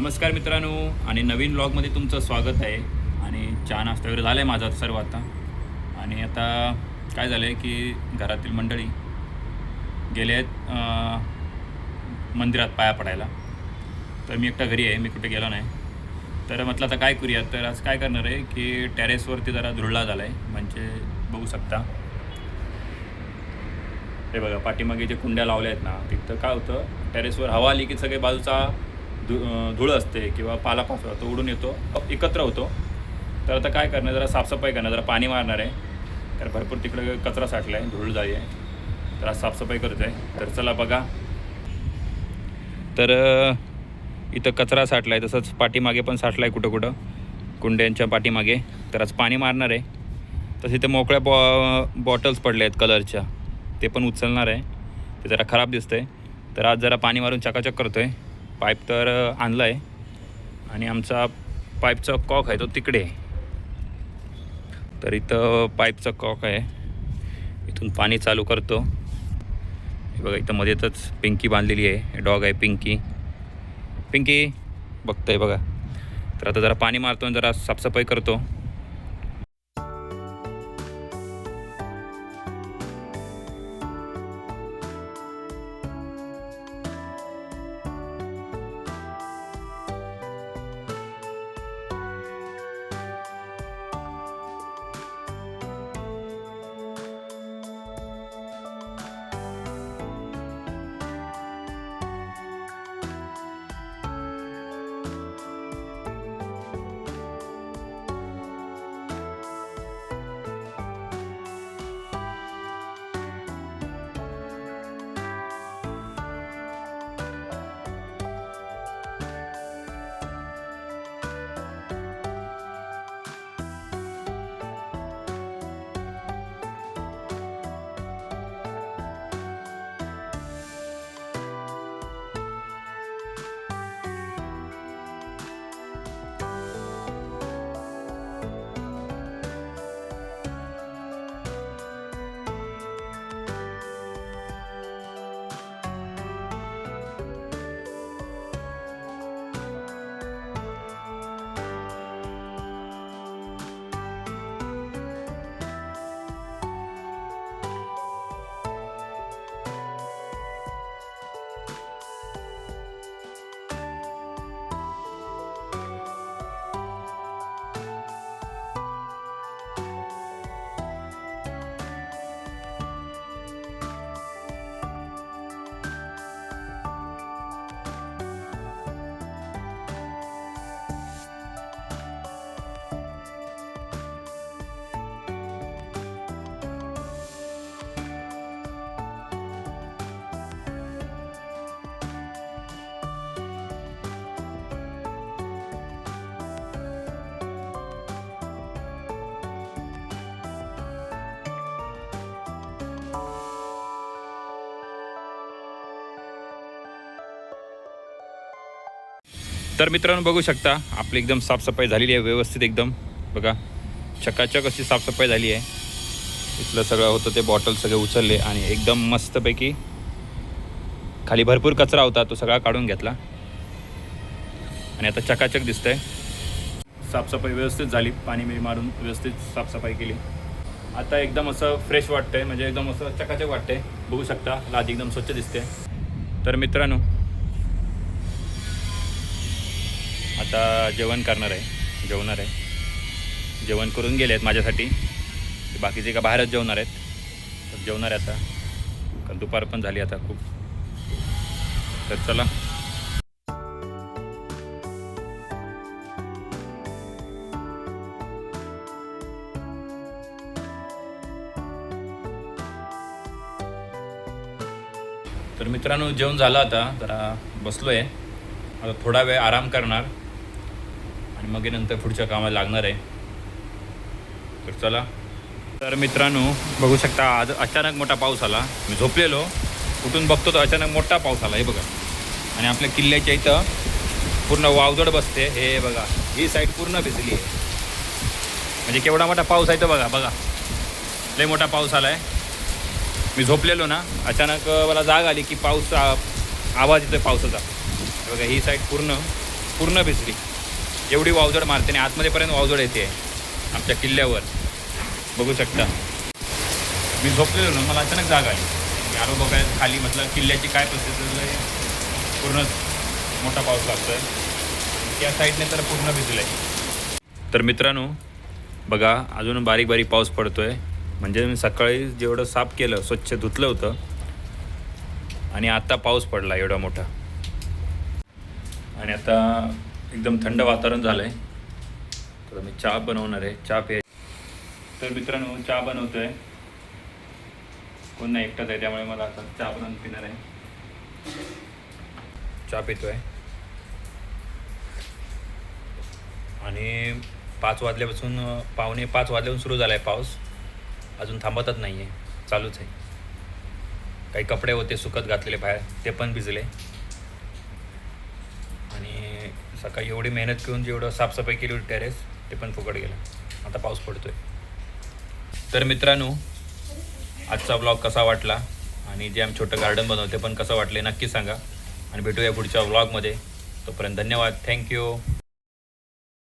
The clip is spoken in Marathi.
नमस्कार मित्रांनो आणि नवीन ब्लॉगमध्ये तुमचं स्वागत आहे. आणि चहा नाश्ता वगैरे झाला आहे माझा सर्व आता. आणि आता काय झालं आहे की घरातील मंडळी गेले आहेत मंदिरात पाया पडायला. तर मी एकटा घरी आहे मी कुठे गेलो नाही. तर म्हटलं आता काय करूया तर आज काय करणार आहे की टेरेसवरती जरा धुळला झाला आहे म्हणजे बघू शकता. हे बघा पाठीमागे जे कुंड्या लावल्या आहेत ना तिथं काय होतं? टेरेसवर हवा आली की सगळे बाजूचा धु धूळ असते किंवा पालापाचोळा तो उडून येतो एकत्र होतो. तर आता काय करणार जरा साफसफाई करणार जरा पाणी मारणार आहे. तर भरपूर तिकडे कचरा साठला आहे धूळ झाली आहे. तर आज साफसफाई करत आहे. तर चला बघा. तर इथं कचरा साठला आहे तसंच पाठीमागे पण साठला आहे कुठं कुठं. कुंड्यांच्या पाठीमागे. तर आज पाणी मारणार आहे. तसे इथे मोकळ्या बॉ बॉटल्स पडल्या आहेत कलरच्या. ते पण उचलणार आहे. ते जरा खराब दिसतं आहे तर आज जरा पाणी मारून चकाचक करतो आहे पाईप तर आणलं आणला आहे आणि आमचा पाईपचा कॉक आहे तो तिकडे आहे. तर इथं पाईपचा कॉक आहे. इथून पाणी चालू करतो. हे बघा इथं मध्येतच पिंकी बांधलेली आहे. डॉग आहे पिंकी. पिंकी बघतोय बघा. तर आता जरा पाणी मारतो आणि जरा साफसफाई करतो. तर मित्रांनो बघू शकता आपली एकदम साफसफाई झालेली आहे व्यवस्थित एकदम. बघा चकाचक अशी साफसफाई झाली आहे. इथलं सगळं होतं ते बॉटल सगळे उचलले आणि एकदम मस्तपैकी खाली भरपूर कचरा होता तो सगळा काढून घेतला. आणि आता चकाचक दिसतंय. साफसफाई व्यवस्थित झाली पाणी मी मारून व्यवस्थित साफसफाई केली. आता एकदम असं फ्रेश वाटतंय म्हणजे एकदम असं चकाचक वाटतंय. बघू शकता लादी एकदम स्वच्छ दिसते. तर मित्रांनो आता जेवण करणार आहे जेवणार आहे. जेवण करून गेले आहेत माझ्यासाठी. बाकीचे का बाहेरच जेवणार आहेत तर जेवणार आहे आता. कारण दुपार पण झाली आता खूप. तर चला. तर मित्रांनो जेवण झालं आता. जरा बसलो आहे आता थोडा वेळ आराम करणार. आणि मग नंतर पुढच्या कामाला लागणार आहे. तर चला. तर मित्रांनो बघू शकता आज अचानक मोठा पाऊस आला. मी झोपलेलो. कुठून बघतो तर अचानक मोठा पाऊस आला हे बघा. आणि आपल्या किल्ल्याच्या इथं पूर्ण वावजड बसते. हे बघा ही साईड पूर्ण भिजली आहे. म्हणजे केवढा मोठा पाऊस आहे तो बघा बघा. लय मोठा पाऊस आला आहे मी झोपलेलो ना अचानक मला जाग आली की पाऊस आवाज येतोय पावसाचा. बघा ही साईड पूर्ण पूर्ण भिजली. एवढी वावजड मारते आणि आतमध्येपर्यंत वावजड येते. आमच्या किल्ल्यावर. बघू शकता. मी झोपलेलो ना मला अचानक जाग आली. मी आलो बघायला खाली म्हटलं किल्ल्याची काय परिस्थिती आहे. पूर्ण मोठा पाऊस लागतोय. त्या साईडने तर पूर्ण भिजलं आहे तर मित्रांनो बघा अजून बारीक बारीक पाऊस पडतो आहे म्हणजे मी सकाळी जेवढं साफ केलं स्वच्छ धुतलं होतं. आणि आत्ता पाऊस पडला एवढा मोठा. आणि आता एकदम थंड वातावरण झालं आहे तर मी चहा बनवणार आहे. चहा पे तर मित्रांनो चहा बनवतोय. कोण नाही एकटाच आहे त्यामुळे मला आता चहा बनवून पिणार आहे. चहा पितोय. आणि पाच वाजल्यापासून पाहुणे पावणे पाच वाजल्यापासून सुरू झाला आहे पाऊस. अजून थांबतच नाही आहे चालूच आहे. काही कपडे होते सुकत घातलेले बाहेर. ते पण भिजले. सकाळी एवढी मेहनत करून जेवढं साफसफाई केली होती टेरेस ते पण फुकट गेलं. आता पाऊस पडतोय. तर मित्रांनो आजचा ब्लॉग कसा वाटला? आणि जे आम्ही छोटं गार्डन बनवते पण कसं वाटले नक्की सांगा. आणि भेटूया पुढच्या ब्लॉगमध्ये तोपर्यंत धन्यवाद. थँक्यू